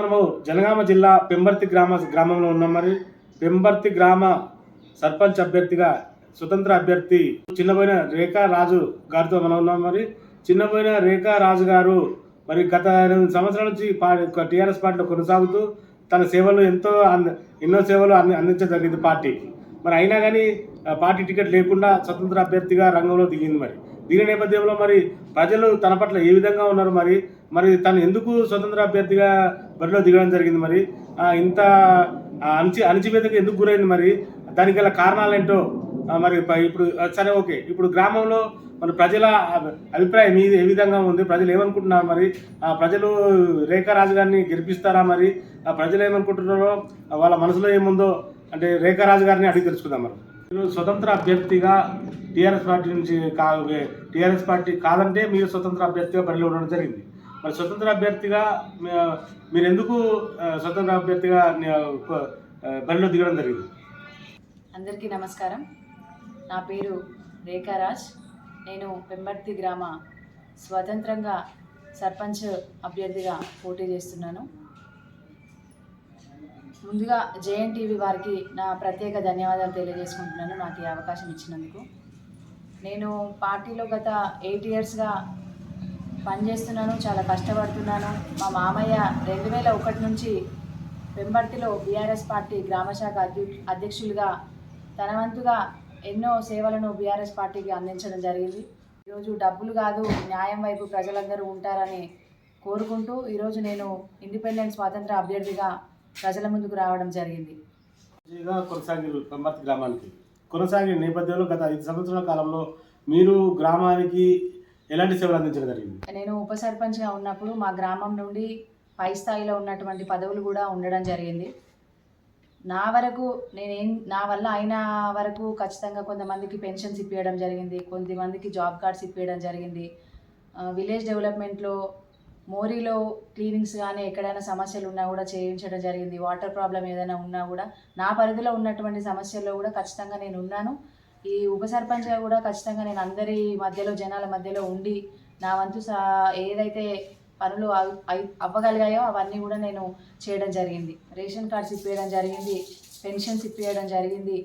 మనము జనగామ జిల్లా పెంబర్తి గ్రామ గ్రామంలో ఉన్నాం మరి. పెంబర్తి గ్రామ సర్పంచ్ అభ్యర్థిగా స్వతంత్ర అభ్యర్థి చిన్నపోయిన రేఖా రాజు గారితో మనం ఉన్నాం మరి. చిన్నపోయిన రేఖా రాజు గారు మరి గత ఎనిమిది సంవత్సరాల నుంచి టీఆర్ఎస్ పార్టీలో కొనసాగుతూ తన సేవలు ఎంతో అంద ఎన్నో సేవలు అంది అందించడం జరిగింది పార్టీకి మరి అయినా కానీ పార్టీ టికెట్ లేకుండా స్వతంత్ర అభ్యర్థిగా రంగంలో దిగింది మరి. దీని నేపథ్యంలో మరి ప్రజలు తన పట్ల ఏ విధంగా ఉన్నారు మరి? మరి తను ఎందుకు స్వతంత్ర అభ్యర్థిగా బరిలో దిగడం జరిగింది మరి? ఇంత అణచి అణచివేతకు ఎందుకు గురైంది మరి? దానికి గల కారణాలు ఏంటో మరి ఇప్పుడు సరే ఓకే. ఇప్పుడు గ్రామంలో మన ప్రజల అభి- అభిప్రాయం మీది ఏ విధంగా ఉంది? ప్రజలు ఏమనుకుంటున్నారు మరి? ఆ ప్రజలు రేఖారాజు గారిని గెలిపిస్తారా మరి? ఆ ప్రజలు ఏమనుకుంటున్నారో వాళ్ళ మనసులో ఏముందో అంటే రేఖారాజు గారిని అడిగి తెలుసుకుందాం మరి. మీరు స్వతంత్ర అభ్యర్థిగా టీఆర్ఎస్ పార్టీ నుంచి కా టీఆర్ఎస్ పార్టీ కాదంటే మీరు స్వతంత్ర అభ్యర్థిగా బరిలో ఉండడం జరిగింది. మరి స్వతంత్ర అభ్యర్థిగా మీరు ఎందుకు స్వతంత్ర అభ్యర్థిగా బరిలో దిగడం జరిగింది? అందరికీ నమస్కారం. నా పేరు రేఖారాజ్ నేను పెంబర్తి గ్రామ స్వతంత్రంగా సర్పంచ్ అభ్యర్థిగా పోటీ చేస్తున్నాను. ముందుగా జేఎన్టీవీ వారికి నా ప్రత్యేక ధన్యవాదాలు తెలియజేసుకుంటున్నాను. నాకు ఈ అవకాశం ఇచ్చినందుకు. నేను పార్టీలో గత ఎయిట్ ఇయర్స్గా పనిచేస్తున్నాను చాలా కష్టపడుతున్నాను. మా మామయ్య రెండు వేల ఒకటి నుంచి పెంబర్తిలో బీఆర్ఎస్ పార్టీ గ్రామశాఖ అధ్య అధ్యక్షులుగా తన వంతుగా ఎన్నో సేవలను బీఆర్ఎస్ పార్టీకి అందించడం జరిగింది. ఈరోజు డబ్బులు కాదు న్యాయం వైపు ప్రజలందరూ ఉంటారని కోరుకుంటూ ఈరోజు నేను ఇండిపెండెంట్ స్వాతంత్ర అభ్యర్థిగా ప్రజల ముందుకు రావడం జరిగింది. మంచిగా కొనసాగిరు పెంబర్తి గ్రామానికి. కొనసాగిన నేపథ్యంలో గత ఐదు సంవత్సరాల కాలంలో మీరు గ్రామానికి ఎలాంటి సేవలు అందించడం జరిగింది? నేను ఉప సర్పంచ్గా ఉన్నప్పుడు మా గ్రామం నుండి పై స్థాయిలో ఉన్నటువంటి పదవులు కూడా ఉండడం జరిగింది. నా వరకు నేనేం నా వల్ల అయిన వరకు ఖచ్చితంగా కొంతమందికి పెన్షన్స్ ఇప్పించడం జరిగింది కొంతమందికి జాబ్ కార్డ్స్ ఇప్పించడం జరిగింది. విలేజ్ డెవలప్మెంట్లో మోరీలో క్లీనింగ్స్ కానీ ఎక్కడైనా సమస్యలు ఉన్నా కూడా చేయించడం జరిగింది. వాటర్ ప్రాబ్లం ఏదైనా ఉన్నా కూడా నా పరిధిలో ఉన్నటువంటి సమస్యల్లో కూడా ఖచ్చితంగా నేను ఉన్నాను. ఈ ఉప సర్పంచ్గా కూడా ఖచ్చితంగా నేను అందరి మధ్యలో జనాల మధ్యలో ఉండి నా వంతు సా ఏదైతే పనులు అవ్వగలిగాయో అవన్నీ కూడా నేను చేయడం జరిగింది. రేషన్ కార్డ్స్ ఇప్పించడం జరిగింది పెన్షన్స్ ఇప్పించడం జరిగింది.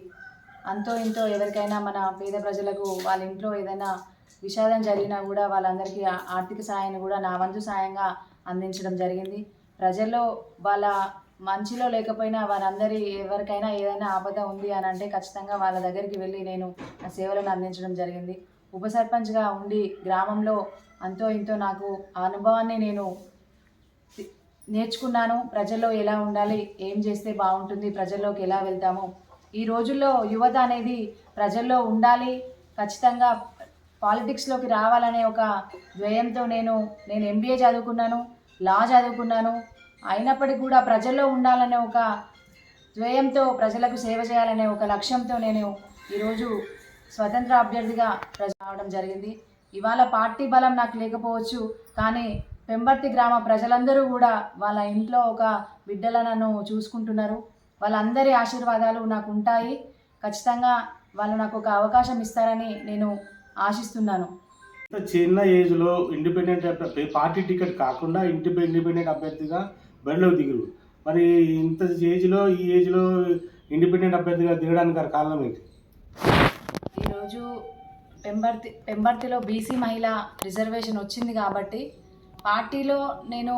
అంతో ఇంతో ఎవరికైనా మన పేద ప్రజలకు వాళ్ళ ఇంట్లో ఏదైనా విషాదం జరిగినా కూడా వాళ్ళందరికీ ఆర్థిక సాయాన్ని కూడా నా వంతు సాయంగా అందించడం జరిగింది. ప్రజల్లో వాళ్ళ మంచిలో లేకపోయినా వారందరి ఎవరికైనా ఏదైనా ఆపద ఉంది అని అంటే ఖచ్చితంగా వాళ్ళ దగ్గరికి వెళ్ళి నేను నా సేవలను అందించడం జరిగింది. ఉప సర్పంచ్గా ఉండి గ్రామంలో అంతో ఇంతో నాకు ఆ అనుభవాన్ని నేను నేర్చుకున్నాను. ప్రజల్లో ఎలా ఉండాలి? ఏం చేస్తే బాగుంటుంది? ప్రజల్లోకి ఎలా వెళ్తాము? ఈ రోజుల్లో యువత అనేది ప్రజల్లో ఉండాలి. ఖచ్చితంగా పాలిటిక్స్లోకి రావాలనే ఒక ద్వయంతో నేను నేను ఎంబీఏ చదువుకున్నాను. లా చదువుకున్నాను. అయినప్పటికీ కూడా ప్రజల్లో ఉండాలనే ఒక ద్వేయంతో ప్రజలకు సేవ చేయాలనే ఒక లక్ష్యంతో నేను ఈరోజు స్వతంత్ర అభ్యర్థిగా ప్రజ రావడం జరిగింది. ఇవాళ పార్టీ బలం నాకు లేకపోవచ్చు కానీ పెంబర్తి గ్రామ ప్రజలందరూ కూడా వాళ్ళ ఇంట్లో ఒక బిడ్డల నన్ను చూసుకుంటున్నారు. వాళ్ళందరి ఆశీర్వాదాలు నాకు ఉంటాయి. ఖచ్చితంగా వాళ్ళు నాకు ఒక అవకాశం ఇస్తారని నేను ఆశిస్తున్నాను. చిన్న ఏజ్లో ఇండిపెండెంట్ పార్టీ టికెట్ కాకుండా ఇండిపెండెంట్ అభ్యర్థిగా బరిలోకి దిగురు మరి ఇంత ఏజ్లో ఈ ఏజ్లో ఇండిపెండెంట్ అభ్యర్థిగా దిగడానికి గల కారణం ఏంటి? ఈరోజు పెంబర్తి పెంబర్తిలో బీసీ మహిళ రిజర్వేషన్ వచ్చింది కాబట్టి పార్టీలో నేను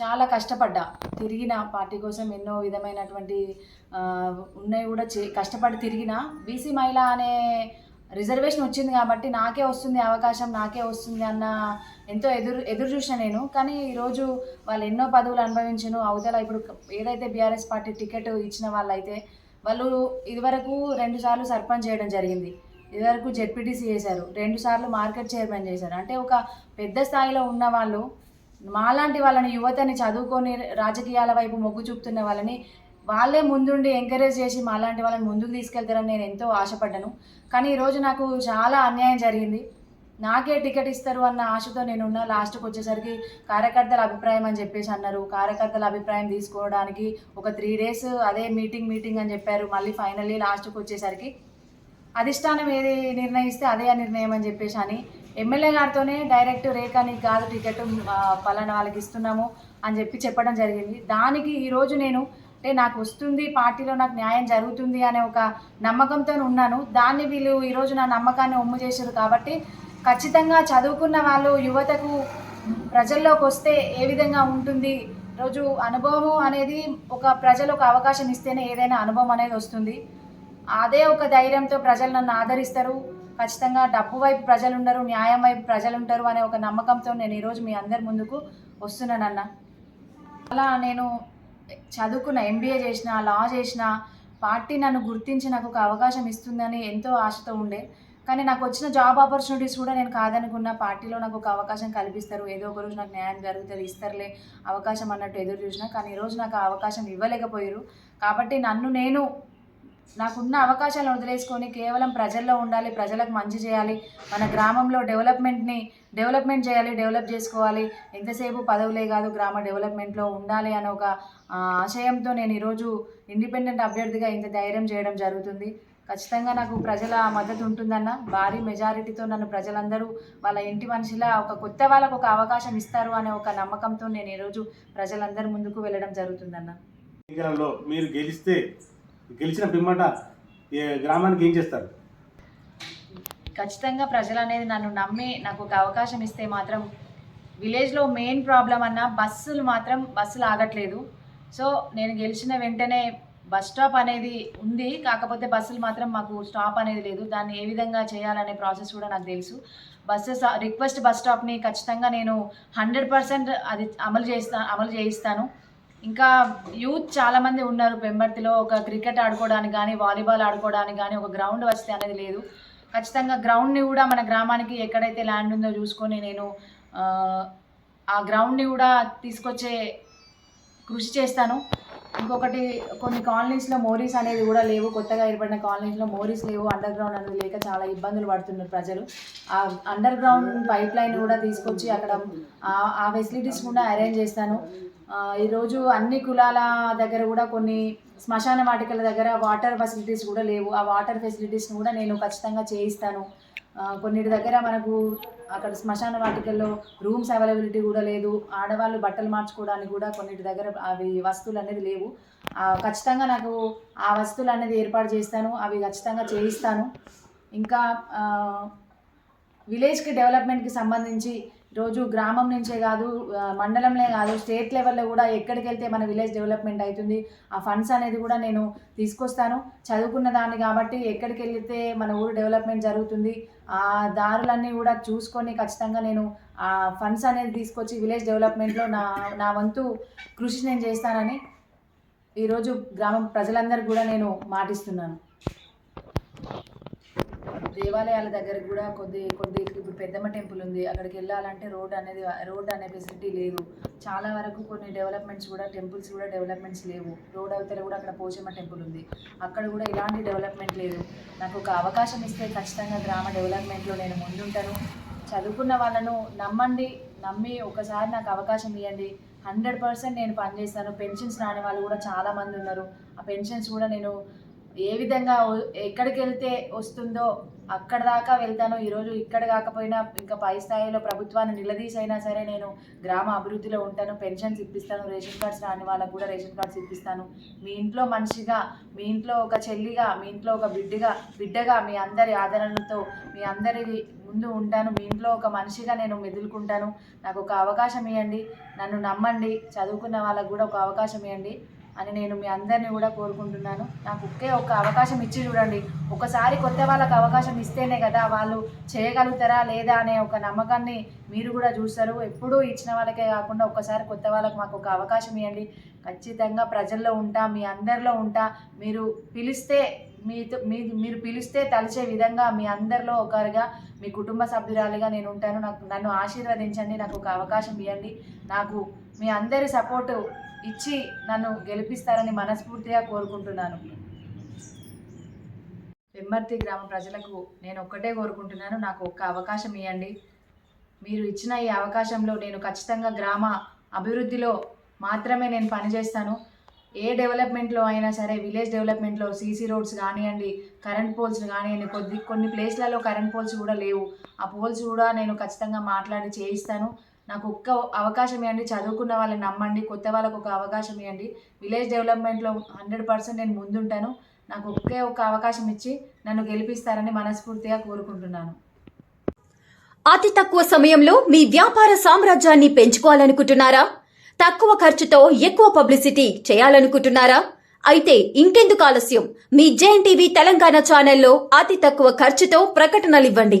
చాలా కష్టపడ్డా. తిరిగిన పార్టీ కోసం ఎన్నో విధమైనటువంటి ఉన్నాయి కూడా చే కష్టపడి తిరిగిన బీసీ మహిళ అనే రిజర్వేషన్ వచ్చింది కాబట్టి నాకే వస్తుంది అవకాశం నాకే వస్తుంది అన్న ఎంతో ఎదురు ఎదురు చూసిన నేను. కానీ ఈరోజు వాళ్ళు ఎన్నో పదవులు అనుభవించను. అవతల ఇప్పుడు ఏదైతే బీఆర్ఎస్ పార్టీ టికెట్ ఇచ్చిన వాళ్ళైతే వాళ్ళు ఇదివరకు రెండు సార్లు సర్పంచ్ చేయడం జరిగింది. ఇదివరకు జెడ్పీటీసీ చేశారు. రెండు సార్లు మార్కెట్ చైర్మన్ చేశారు. అంటే ఒక పెద్ద స్థాయిలో ఉన్న వాళ్ళు మాలాంటి వాళ్ళని యువతని చదువుకొని రాజకీయాల వైపు మొగ్గు చూపుతున్న వాళ్ళని వాళ్ళే ముందుండి ఎంకరేజ్ చేసి మాలాంటి వాళ్ళని ముందుకు తీసుకెళ్తారని నేను ఎంతో ఆశపడ్డాను. కానీ ఈరోజు నాకు చాలా అన్యాయం జరిగింది. నాకే టికెట్ ఇస్తారు అన్న ఆశతో నేను ఉన్న లాస్ట్కి వచ్చేసరికి కార్యకర్తల అభిప్రాయం అని చెప్పేసి అన్నారు. కార్యకర్తల అభిప్రాయం తీసుకోవడానికి ఒక త్రీ డేస్ అదే మీటింగ్ మీటింగ్ అని చెప్పారు. మళ్ళీ ఫైనల్లీ లాస్ట్కి వచ్చేసరికి అధిష్టానం ఏది నిర్ణయిస్తే అదే నిర్ణయం అని చెప్పేసి అని ఎమ్మెల్యే గారితోనే డైరెక్ట్ రేఖని నీకు కాదు టికెట్ పలానా వాళ్ళకి ఇస్తున్నాము అని చెప్పి చెప్పడం జరిగింది. దానికి ఈరోజు నేను అంటే నాకు వస్తుంది పార్టీలో నాకు న్యాయం జరుగుతుంది అనే ఒక నమ్మకంతో ఉన్నాను. దాన్ని వీళ్ళు ఈరోజు నా నమ్మకాన్ని ఒమ్ము చేశారు కాబట్టి ఖచ్చితంగా చదువుకున్న వాళ్ళు యువతకు ప్రజల్లోకి వస్తే ఏ విధంగా ఉంటుంది? రోజు అనుభవం అనేది ఒక ప్రజలు ఒక అవకాశం ఇస్తేనే ఏదైనా అనుభవం అనేది వస్తుంది. అదే ఒక ధైర్యంతో ప్రజలు నన్ను ఆదరిస్తారు. ఖచ్చితంగా డబ్బు వైపు ప్రజలు ఉండరు న్యాయం వైపు ప్రజలు ఉంటారు అనే ఒక నమ్మకంతో నేను ఈరోజు మీ అందరి ముందుకు వస్తున్నానన్న. అలా నేను చదువుకున్న ఎంబీఏ చేసిన లా చేసిన పార్టీ నన్ను గుర్తించి నాకు ఒక అవకాశం ఇస్తుందని ఎంతో ఆశతో ఉండే. కానీ నాకు వచ్చిన జాబ్ ఆపర్చునిటీస్ కూడా నేను కాదనుకున్న పార్టీలో నాకు ఒక అవకాశం కల్పిస్తారు. ఏదో ఒక రోజు నాకు న్యాయం జరుగుతుంది ఇస్తారులే అవకాశం అన్నట్టు ఎదురు చూసిన. కానీ ఈరోజు నాకు ఆ అవకాశం ఇవ్వలేకపోయారు. కాబట్టి నన్ను నేను నాకున్న అవకాశాలను వదిలేసుకొని కేవలం ప్రజల్లో ఉండాలి ప్రజలకు మంచి చేయాలి మన గ్రామంలో డెవలప్మెంట్ని డెవలప్మెంట్ చేయాలి డెవలప్ చేసుకోవాలి. ఎంతసేపు పదవులే కాదు గ్రామ డెవలప్మెంట్లో ఉండాలి అనే ఒక ఆశయంతో నేను ఈరోజు ఇండిపెండెంట్ అభ్యర్థిగా ఇంత ధైర్యం చేయడం జరుగుతుంది. ఖచ్చితంగా నాకు ప్రజల మద్దతు ఉంటుందన్న భారీ మెజారిటీతో నన్ను ప్రజలందరూ వాళ్ళ ఇంటి మనిషిలా ఒక కొత్త వాళ్ళకు ఒక అవకాశం ఇస్తారు అనే ఒక నమ్మకంతో నేను ఈరోజు ప్రజలందరి ముందుకు వెళ్ళడం జరుగుతుందన్న. మీరు గెలిస్తే గెలిచిన పిమ్మట గ్రామానికి ఏం చేస్తారు? ఖచ్చితంగా ప్రజలు అనేది నన్ను నమ్మి నాకు ఒక అవకాశం ఇస్తే మాత్రం విలేజ్లో మెయిన్ ప్రాబ్లం అన్న బస్సులు మాత్రం బస్సులు ఆగట్లేదు. సో నేను గెలిచిన వెంటనే బస్ స్టాప్ అనేది ఉంది. కాకపోతే బస్సులు మాత్రం మాకు స్టాప్ అనేది లేదు. దాన్ని ఏ విధంగా చేయాలనే ప్రాసెస్ కూడా నాకు తెలుసు. బస్సెస్ రిక్వెస్ట్ బస్ స్టాప్ని ఖచ్చితంగా నేను హండ్రెడ్ పర్సెంట్ అది అమలు చేస్తా అమలు చేయిస్తాను. ఇంకా యూత్ చాలామంది ఉన్నారు పెంబర్తిలో. ఒక క్రికెట్ ఆడుకోవడానికి కానీ వాలీబాల్ ఆడుకోవడానికి కానీ ఒక గ్రౌండ్ వస్తే అనేది లేదు. ఖచ్చితంగా గ్రౌండ్ని కూడా మన గ్రామానికి ఎక్కడైతే ల్యాండ్ ఉందో చూసుకొని నేను ఆ, గ్రౌండ్ని కూడా తీసుకొచ్చే కృషి చేస్తాను. ఇంకొకటి కొన్ని కాలనీస్లో మోరీస్ అనేది కూడా లేవు. కొత్తగా ఏర్పడిన కాలనీస్లో మోరీస్ లేవు. అండర్ గ్రౌండ్ అనేది లేక చాలా ఇబ్బందులు పడుతున్నారు ప్రజలు. ఆ అండర్ గ్రౌండ్ పైప్ లైన్ కూడా తీసుకొచ్చి అక్కడ ఆ- ఫెసిలిటీస్ కూడా అరేంజ్ చేస్తాను. ఈరోజు అన్ని కులాల దగ్గర కూడా కొన్ని శ్మశాన వాటికల దగ్గర వాటర్ ఫెసిలిటీస్ కూడా లేవు. ఆ వాటర్ ఫెసిలిటీస్ని కూడా నేను ఖచ్చితంగా చేయిస్తాను. కొన్నిటి దగ్గర మనకు అక్కడ శ్మశాన వాటికల్లో రూమ్స్ అవైలబిలిటీ కూడా లేదు. ఆడవాళ్ళు బట్టలు మార్చుకోవడానికి కూడా కొన్నిటి దగ్గర అవి వస్తువులు అనేది లేవు. ఖచ్చితంగా నాకు ఆ వస్తువులు అనేది ఏర్పాటు చేస్తాను. అవి ఖచ్చితంగా చేయిస్తాను. ఇంకా విలేజ్కి డెవలప్మెంట్కి సంబంధించి రోజు గ్రామం నుంచే కాదు మండలంలో కాదు స్టేట్ లెవెల్లో కూడా ఎక్కడికి వెళ్తే మన విలేజ్ డెవలప్మెంట్ అవుతుంది. ఆ ఫండ్స్ అనేది కూడా నేను తీసుకొస్తాను. చదువుకున్న దాన్ని కాబట్టి ఎక్కడికి వెళ్తే మన ఊరు డెవలప్మెంట్ జరుగుతుంది. ఆ దారులన్నీ కూడా చూసుకొని ఖచ్చితంగా నేను ఆ ఫండ్స్ అనేది తీసుకొచ్చి విలేజ్ డెవలప్మెంట్లో నా నా వంతు కృషి నేను చేస్తానని ఈరోజు గ్రామం ప్రజలందరికీ కూడా నేను మాటిస్తున్నాను. దేవాలయాల దగ్గర కూడా కొద్ది కొద్ది ఇప్పుడు పెద్దమ్మ టెంపుల్ ఉంది. అక్కడికి వెళ్ళాలంటే రోడ్ అనేది రోడ్ అనే ఫెసిలిటీ లేదు. చాలా వరకు కొన్ని డెవలప్మెంట్స్ కూడా టెంపుల్స్ కూడా డెవలప్మెంట్స్ లేవు. రోడ్ అవతల కూడా అక్కడ పోచమ్మ టెంపుల్ ఉంది. అక్కడ కూడా ఇలాంటి డెవలప్మెంట్ లేదు. నాకు ఒక అవకాశం ఇస్తే ఖచ్చితంగా గ్రామ డెవలప్మెంట్లో నేను ముందుంటాను. చదువుకున్న వాళ్ళను నమ్మండి నమ్మి ఒకసారి నాకు అవకాశం ఇవ్వండి హండ్రెడ్ పర్సెంట్ నేను పనిచేస్తాను. పెన్షన్స్ రాని వాళ్ళు కూడా చాలామంది ఉన్నారు. ఆ పెన్షన్స్ కూడా నేను ఏ విధంగా ఎక్కడికి వెళ్తే వస్తుందో అక్కడ దాకా వెళ్తాను ఈరోజు ఇక్కడ కాకపోయినా ఇంకా పై స్థాయిలో ప్రభుత్వాన్ని నిలదీసైనా సరే నేను గ్రామ అభివృద్ధిలో ఉంటాను పెన్షన్స్ ఇప్పిస్తాను రేషన్ కార్డ్స్ రాని వాళ్ళకు కూడా రేషన్ కార్డ్స్ ఇప్పిస్తాను. మీ ఇంట్లో మనిషిగా మీ ఇంట్లో ఒక చెల్లిగా మీ ఇంట్లో ఒక బిడ్డగా బిడ్డగా మీ అందరి ఆదరణలతో మీ అందరి ముందు ఉంటాను. మీ ఇంట్లో ఒక మనిషిగా నేను మెదులుకుంటాను. నాకు ఒక అవకాశం ఇవ్వండి నన్ను నమ్మండి. చదువుకున్న వాళ్ళకు కూడా ఒక అవకాశం ఇవ్వండి అని నేను మీ అందరినీ కూడా కోరుకుంటున్నాను. నాకు ఒకే ఒక అవకాశం ఇచ్చి చూడండి. ఒకసారి కొత్త వాళ్ళకి అవకాశం ఇస్తేనే కదా వాళ్ళు చేయగలుగుతారా లేదా అనే ఒక నమ్మకాన్ని మీరు కూడా చూస్తారు. ఎప్పుడూ ఇచ్చిన వాళ్ళకే కాకుండా ఒకసారి కొత్త వాళ్ళకి మాకు ఒక అవకాశం ఇవ్వండి. ఖచ్చితంగా ప్రజల్లో ఉంటా మీ అందరిలో ఉంటా. మీరు పిలిస్తే మీతో మీ మీరు పిలిస్తే తలిచే విధంగా మీ అందరిలో ఒకరిగా మీ కుటుంబ సభ్యురాలిగా నేను ఉంటాను. నాకు నన్ను ఆశీర్వదించండి. నాకు ఒక అవకాశం ఇవ్వండి. నాకు మీ అందరి సపోర్టు ఇచ్చి నన్ను గెలిపిస్తారని మనస్ఫూర్తిగా కోరుకుంటున్నాను. పెమ్మర్తి గ్రామ ప్రజలకు నేను ఒక్కటే కోరుకుంటున్నాను. నాకు ఒక్క అవకాశం ఇవ్వండి మీరు ఇచ్చిన ఈ అవకాశంలో నేను ఖచ్చితంగా గ్రామ అభివృద్ధిలో మాత్రమే నేను పనిచేస్తాను. ఏ డెవలప్మెంట్లో అయినా సరే విలేజ్ డెవలప్మెంట్లో సీసీ రోడ్స్ కానివ్వండి కరెంట్ పోల్స్ కానివ్వండి కొద్ది కొన్ని ప్లేస్లలో కరెంట్ పోల్స్ కూడా లేవు. ఆ పోల్స్ కూడా నేను ఖచ్చితంగా మాట్లాడి చేయిస్తాను. నాకు ఒక్క అవకాశం ఇవ్వండి చదువుకున్న వాళ్ళని నమ్మండి కొత్త వాళ్ళకు ఒక అవకాశం ఇవ్వండి విలేజ్ డెవలప్మెంట్లో హండ్రెడ్ పర్సెంట్ నేను ముందుంటాను. నాకు ఒకే ఒక అవకాశం ఇచ్చి నన్ను గెలిపిస్తారని మనస్ఫూర్తిగా కోరుకుంటున్నాను. అతి తక్కువ సమయంలో మీ వ్యాపార సామ్రాజ్యాన్ని పెంచుకోవాలనుకుంటున్నారా? తక్కువ ఖర్చుతో ఎక్కువ పబ్లిసిటీ చేయాలనుకుంటున్నారా? అయితే ఇంకెందుకు ఆలస్యం. మీ జేఎన్ టీవీ తెలంగాణ ఛానల్లో అతి తక్కువ ఖర్చుతో ప్రకటనలివ్వండి.